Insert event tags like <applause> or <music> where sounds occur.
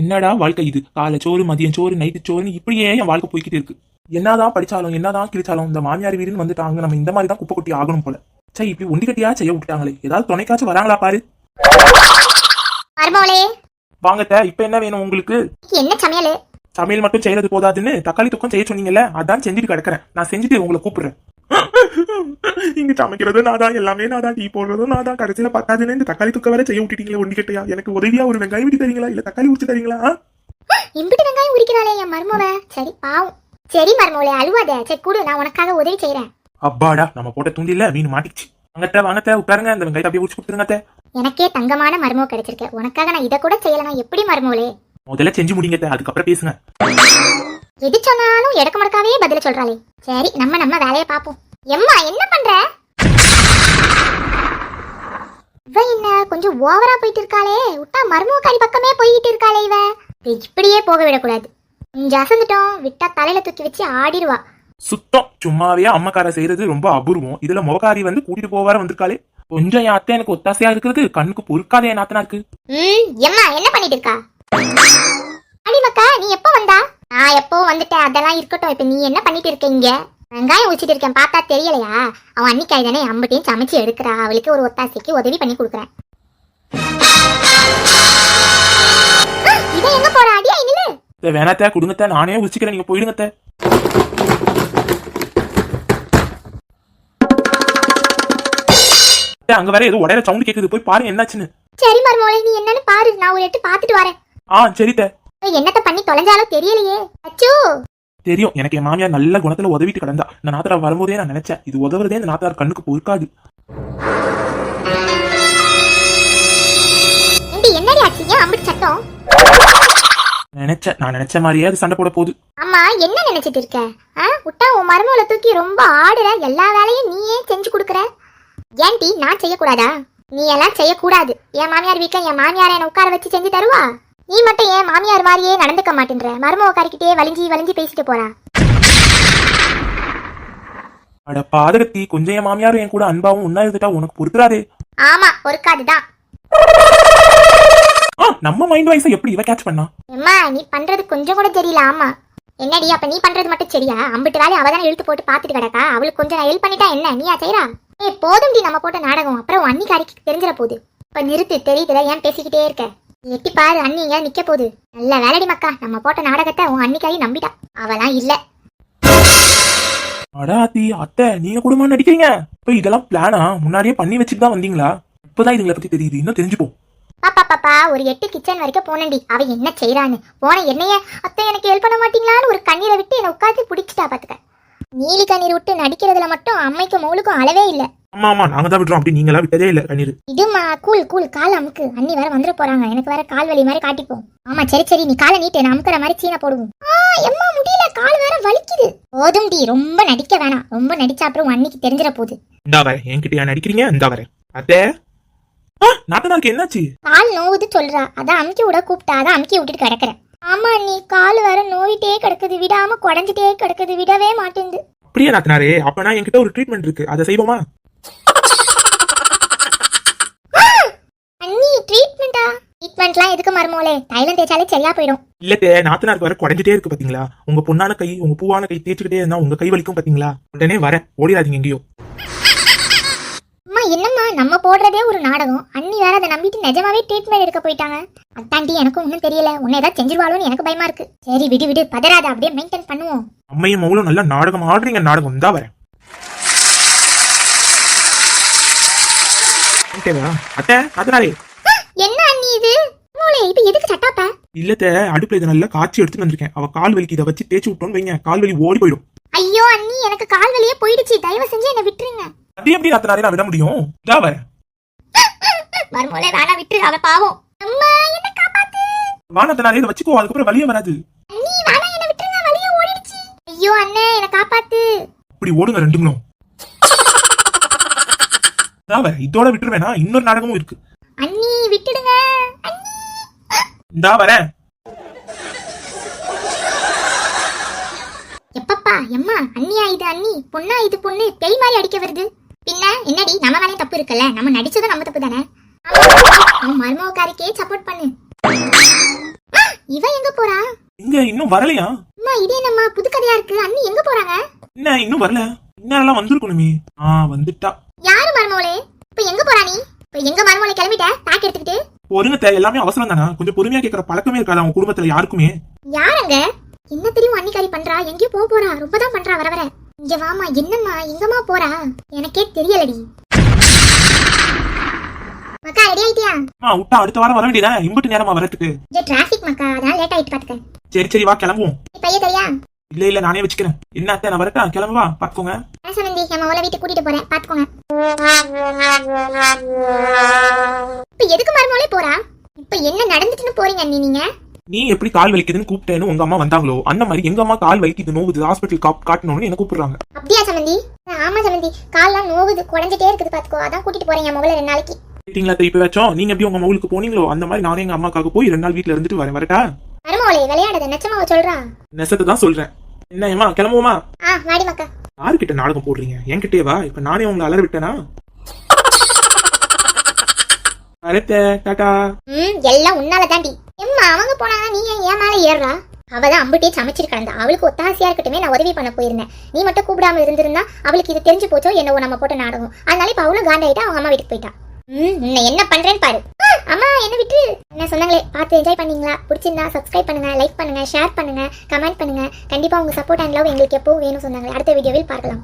என்னடா வாழ்க்கை இது? காலை சோறு மதியம் சோறு நைட்டு சோறுன்னு இப்படியே என் வாழ்க்கை போய்கிட்டு இருக்கு. என்னதான் படிச்சாலும் என்னதான் கிழிச்சாலும் இந்த மாமியார் வீடுன்னு வந்துட்டாங்க. நம்ம இந்த மாதிரி தான் குப்பை கொட்டி ஆகணும் போல. சே இப்படி ஒண்டி கட்டியா செய்ய விட்டுட்டாங்களே. ஏதாவது துணைக்காச்சும் வராங்களா பாரு. வாங்கத்த இப்ப என்ன வேணும் உங்களுக்கு? என்ன சமையல்? சமையல் மட்டும் செய்யறது போதாதுன்னு தக்காளி தொக்கம் செய்ய சொன்னீங்கல்ல அதான் செஞ்சுட்டு கிடக்குறேன். நான் செஞ்சுட்டு உங்களை கூப்பிடுறேன். <laughs> இங்க சமைக்கிறதும் நான் தான் எல்லாமே நான் தான் டீ போடுறதும் நான் தான் கடைசியில பத்தாதுன்னு இந்த தக்காளி தொக்க வேற செய்ய விட்டுட்டீங்களே ஒண்டி கட்டையா? எனக்கு உதவியா ஒரு வெங்காயம் வெட்டி தரீங்களா? இல்ல தக்காளி உரிச்சு தரீங்களா? இம்பிட்டு வெங்காயம் உரிக்கிறாளே என் மருமவ. சரி பாவம். சரி மருமோளே அழுவாத. சரி கூடு நான் உனக்காக உதவி செய்றேன். அப்பாடா நம்ம போட்ட தூண்டில மீன் மாட்டிச்சு வாங்கத்த வாங்கத்த உட்காருங்க. அந்த வெங்காயத்தை அப்படியே உரிச்சு கொடுத்துருங்க. எனக்கே தங்கமான மருமோ கிடைச்சிருக்கு. உனக்காக நான் இதை கூட செய்யலாம் எப்படி மருமோளே முதல்ல செஞ்சு முடிங்க அதுக்கப்புறம் பேசுங்க. எது சொன்னாலும் எடுக்க முடக்காவே பதில சொல்றாளே. சரி நம்ம நம்ம வேலையை பாப்போம் எம்மா என்ன பண்ற? இவ என்ன கொஞ்சம் ஓவரா போயிட்டு இருக்காளே. விட்டா மருமகாரி பக்கமே போய்கிட்டு இருக்காளே இவ. இப்படியே போக விடக்கூடாது. கொஞ்சம் அசந்துட்டோம் விட்டா தலையில தூக்கி வச்சு ஆடிடுவா. சுத்தம். சும்மாவே அம்மக்கார செய்யறது ரொம்ப அபூர்வம். இதுல முகக்காரி வந்து கூட்டிட்டு போவார வந்திருக்காளே. கொஞ்சம் என் அத்தை எனக்கு ஒத்தாசையா இருக்கிறது கண்ணுக்கு பொறுக்காத என் நாத்தனா இருக்கு ம் எம்மா என்ன பண்ணிட்டு இருக்கா அடிமக்கா நீ எப்போ வந்தா வந்துட்டேன் அதெல்லாம் இருக்கட்டும். இப்ப நீ என்ன பண்ணிட்டு இருக்க இங்க? வெங்காயம் உச்சிட்டு இருக்கேன். பார்த்தா தெரியலையா? அவன் அன்னிக்காய் தானே அம்பட்டையும் சமைச்சு எடுக்கிறா. அவளுக்கு ஒரு ஒத்தாசைக்கு உதவி பண்ணி கொடுக்குறேன். இவன் எங்க போறா? அடியா அத்தை, வேணாத்த குடுங்கத்த. நானே உச்சிக்கிறேன் நீங்க போயிடுங்க அத்தை. அத்தை, அங்க வேற ஏதோ உடையிற சவுண்ட் கேக்குது. போய் பாருங்க என்னாச்சுன்னு. சரி மருமோளே நீ என்னன்னு பாரு. நான் ஒரு எட்டு பார்த்துட்டு வரேன். ஆ சரித்த. என்னத்த பண்ணி தொலைஞ்சாலும் தெரியலையே. அச்சோ! தெரியும் எனக்கு என் மாமியார் நல்ல குணத்துல உதவிட்டு கிடந்தா. இந்த நாத்தனார் வரும்போதே நான் நினைச்சேன் இது உதவுறதே இந்த நாத்தனார் கண்ணுக்கு பொறுக்காது. என்னடி ஆச்சு? ஏன் அம்பிட்டு சத்தம்? நினைச்சேன் நான் நினைச்ச மாதிரியே அது சண்டை போட போகுது. அம்மா என்ன நினைச்சிட்டு இருக்க? விட்டா உன் மருமகளை தூக்கி ரொம்ப ஆடுற எல்லா வேலையும் நீயே செஞ்சு கொடுக்குற? ஏன்டி நான் செய்யக்கூடாதா? நீ எல்லாம் செய்யக்கூடாது. என் மாமியார் வீட்ல என் மாமியாரை என்ன உட்கார வச்சு செஞ்சு தருவா? நீ மட்டும் ஏன் மாமியார் மாதிரியே நடந்துக்க மாட்டேன்ற? மருமக உட்காரிக்கிட்டே வலிஞ்சி வலிஞ்சி பேசிட்டு போறா. அட பாதகத்தி கொஞ்சம் என் மாமியாரும் என் கூட அன்பாவும் ஒன்னா இருந்துட்டா உனக்கு பொறுத்துறாதே. ஆமா பொறுக்காதுதான் நம்ம மைண்ட் வாய்ஸை எப்படி இவ கேட்ச் பண்ணா? எம்மா நீ பண்றது கொஞ்சம் கூட தெரியல ஆமா. என்னடி அப்ப நீ பண்றது மட்டும் சரியா? அம்பிட்டு வேலையை அவ தானே இழுத்து போட்டு பாத்துட்டு கிடக்கா? அவளுக்கு கொஞ்சம் நான் ஹெல்ப் பண்ணிட்டா என்ன? நீயா செய்றா? ஏ போதும்டி நம்ம போட்ட நாடகம். அப்புறம் அன்னிக்காரிக்கு தெரிஞ்சிட போகுது இப்ப நிறுத்து தெரியுதுல? ஏன் பேசிக்கிட்டே இருக்க? எட்டி பாரு அண்ணி இங்க நிக்க போகுது. நல்ல வேலைடி மக்கா நம்ம போட்ட நாடகத்தை உன் அன்னிக்காரி நம்பிட்டா. அவலாம் இல்ல. அடாத்தி அத்தை நீங்க கூடமா நடிக்கிறீங்க. இப்ப இதெல்லாம் பிளானா முன்னாடியே பண்ணி வச்சுட்டு தான் வந்தீங்களா? இப்பதான் இதுங்களை பத்தி தெரியுது. இன்னும் தெரிஞ்சுப்போம். பாப்பா பாப்பா ஒரு எட்டு கிச்சன் வரைக்கும் போனேன்டி. அவ என்ன செய்றான்னு. போன என்னைய அத்தை எனக்கு ஹெல்ப் பண்ண மாட்டீங்களான்னு ஒரு கண்ணீரை விட்டு என்னை உட்காந்து பிடிச்சிட்டா பாத்துக்க. நீலி கண்ணீர் விட்டு நடிக்கிறதுல மட்டும் அம்மைக்கும் மவுளுக்கும் அளவே இல்ல. ஆமா ஆமா நாங்க தான் விட்டுறோம். அப்படி நீங்களா விட்டதே இல்ல கண்ணீர். இதுமா கூல் கூல் கால் அமுக்கு. அண்ணி வேற வந்துட போறாங்க. எனக்கு வேற கால் வலி மாதிரி காட்டிப்போம் ஆமா சரி சரி நீ காலை நீட்டு. நான் அமுக்கிற மாதிரி சீனை போடுவோம். எம்மா முடியல. கால் வேற வலிக்குது. போதும் டி. ரொம்ப நடிக்க வேணாம். ரொம்ப நடிச்சா அப்புறம் அன்னிக்கு தெரிஞ்சிட போகுது. இந்தா வரேன். என்கிட்டயா நடிக்கிறீங்க? இந்தா வரேன். அத்தை? நாத்தனாருக்கு என்னாச்சு? கால் நோவுது சொல்றா. அதான் அமுக்கி விட கூப்பிட்டா. அதான் அமுக்கி விட்டுட்டு கிடக்குறேன். ஆமா நீ கால் வேற நோயிட்டே கிடக்குது. விடாம குடஞ்சிட்டே கிடக்குது. விடவே மாட்டேங்குது. அப்படியே நாத்தனாரே? அப்பனா என்கிட்ட ஒரு ட்ரீட்மெண்ட் இருக்கு. அதை செய்வோமா? அண்ணி ட்ரீட்மெண்டா ட்ரீட்மெண்ட்லாம் எதுக்கு மருமோளே தைலம் தேய்ச்சாலே சரியா போயிடும். இல்லத்தே நாத்தனாருக்கு வர குறைஞ்சிட்டே இருக்கு பாத்தீங்களா? உங்க பொண்ணான கை உங்க பூவான கை தேய்ச்சிக்கிட்டே இருந்தா உங்க கை வலிக்கும் பாத்தீங்களா? உடனே வரேன் ஓடிடாதீங்க எங்கேயோ. அம்மா என்னம்மா? நம்ம போடுறதே ஒரு நாடகம். அண்ணி வேற அதை நம்பிட்டு நிஜமாவே ட்ரீட்மெண்ட் எடுக்க போயிட்டாங்க. அத்தாண்டி எனக்கும் ஒன்றும் தெரியல. உன்னை ஏதாவது செஞ்சிருவாளோன்னு எனக்கு பயமா இருக்கு. சரி விடு விடு. பதறாத அப்படியே மெயின்டைன் பண்ணுவோம். அம்மையும் மவுளும் நல்லா நாடகம் ஆடுறீங்க நாடகம். தான் வரேன் வந்துட்டேவா? அத்தை நாத்தனாரே என்ன அண்ணி இது? மூளை இப்ப எதுக்கு சட்டாப்ப? இல்லத்த அடுப்புல இதை நல்லா காய்ச்சி எடுத்துட்டு வந்திருக்கேன். அவ கால் வலிக்கு இதை வச்சு தேய்ச்சி விட்டோன்னு வைங்க. கால் வலி ஓடி போயிடும். ஐயோ அண்ணி எனக்கு கால் வலியே போயிடுச்சு. தயவு செஞ்சு என்னை விட்டுருங்க. அது எப்படி நான் விட முடியும். இதா வரேன் மறுமூளை வேணா விட்டுரு. அவ பாவம். அம்மா என்ன காப்பாத்து. இதை வச்சுக்கோ. அதுக்கப்புறம் வலியே வராது. அண்ணி வேணா என்ன விட்டுருங்க. வலியே ஓடிடுச்சு. ஐயோ அண்ணே என்ன காப்பாத்து. இப்படி ஓடுங்க ரெண்டுங்களும் இதா வரேன் இதோட விட்டுருவேனா? இன்னொரு நாடகமும் இருக்கு. அண்ணி விட்டுடுங்க. இந்தா வரேன். எப்பப்பா எம்மா அண்ணியா இது அண்ணி? பொண்ணா இது பொண்ணு? பேய் மாதிரி அடிக்க வருது. பின்ன என்னடி? நம்ம மேலே தப்பு இருக்குல்ல? நம்ம நடிச்சதும் நம்ம தப்பு தானே? அவன் மருமகாரிக்கே சப்போர்ட் பண்ணு. இவ எங்க போறா? இங்க இன்னும் வரலையா? அம்மா இது என்னம்மா? புது கதையா இருக்கு. அண்ணி எங்க போறாங்க? என்ன இன்னும் வரல. இன்னும் வந்திருக்கணுமே. ஆ வந்துட்டா. யாரு மருமோளே இப்ப எங்க போறா நீ? இப்ப எங்க மருமோளே கிளம்பிட்ட? பேக் எடுத்துக்கிட்டு? தே, எல்லாமே அவசரம் தானே? கொஞ்சம் பொறுமையா கேட்கற பழக்கமே இருக்காது அவங்க குடும்பத்துல யாருக்குமே. யாரங்க? என்ன தெரியும் அன்னிக்காரி பண்றா? எங்கேயோ போக போறா. ரொம்ப தான் பண்றா வர வர. இங்க வாமா என்னம்மா? எங்கம்மா போறா? எனக்கே தெரியலடி. மக்கா ரெடி ஆயிட்டியா? அம்மா விட்டா அடுத்த வாரம் வர வேண்டியதா இம்புட்டு நேரமா வரதுக்கு இது டிராஃபிக் மக்கா அதான் லேட் ஆயிட்டு பாத்துக்க. சரி சரி வா கிளம்புவோம். பைய தெரியா? இல்ல இல்ல நானே வச்சுக்கிறேன். என்ன அத்தை நான் வரட்டா? கிளம்பு வா பாத்துக்கோங்க. நம்ம அவளை வீட்டுக்கு கூட்டிட்டு போறேன். பாத்துக்கோங்க. இப்ப எதுக்கு மருமோளே போறா? இப்ப என்ன நடந்துட்டுன்னு போறீங்க அண்ணி நீங்க? நீ எப்படி கால் வலிக்குதுன்னு கூப்பிட்டேன்னு உங்க அம்மா வந்தாங்களோ? அந்த மாதிரி எங்க அம்மா கால் வலிக்குது நோவுது ஹாஸ்பிட்டல் காட்டணும்னு என்ன கூப்பிடுறாங்க? அப்படியா சம்பந்தி ஆமா சம்பந்தி கால்லாம் நோவுது குழஞ்சிட்டே இருக்குது பாத்துக்கோ. அதான் கூட்டிட்டு போறேன் என் மகளை ரெண்டு நாளைக்கு. கேட்டீங்களா திருப்பி வச்சோம். நீங்க எப்படி உங்க மகளுக்கு போனீங்களோ அந்த மாதிரி நானே எங்க அம்மாக்காக போய் ரெண்டு நாள் வீட்ல இருந்துட்டு வரேன் வரட்டா? மருமோளே விளையாடாத நெச்சமாவ சொல்றா நெசத்தை தான் சொல்றேன். என்ன ஏமா கிளம்புவோமா? வாடி மக்கா. யாருக்கிட்ட நாடகம் போடுறீங்க? என்கிட்டயே வா. இப்ப நானே உங்களை அலற விட்டேனா? அரத்த டாடா. ம் எல்லாம் உன்னால தாண்டி. எம்மா அவங்க போனாங்க நீ ஏன் என் மேல ஏறுறா? அவதான் அம்புட்டே சமைச்சிட்டு கிடந்தா. அவளுக்கு ஒத்தாசையா இருக்கட்டுமே நான் உதவி பண்ண போயிருந்தேன். நீ மட்டும் கூப்பிடாம இருந்திருந்தா அவளுக்கு இது தெரிஞ்சு போச்சோ என்னவோ நம்ம போட்ட நாடகம். அதனால இப்ப அவளும் காண்டாயிட்டா அவங்க அம்மா வீட்டுக்கு போயிட்டா. ம் என்ன பண்றேன்னு பாரு. அம்மா என்ன விட்டு? என்ன சொன்னாங்களே? பார்த்து என்ஜாய் பண்ணீங்களா? பிடிச்சிருந்தா சப்ஸ்கிரைப் பண்ணுங்க லைக் பண்ணுங்க ஷேர் பண்ணுங்க கமெண்ட் பண்ணுங்க. கண்டிப்பா உங்க சப்போர்ட் அண்ட் லவ் எங்களுக்கு எப்போ வேணும் சொன்னாங்களே. அடுத்த வீடியோவில் பார்க்கலாம்.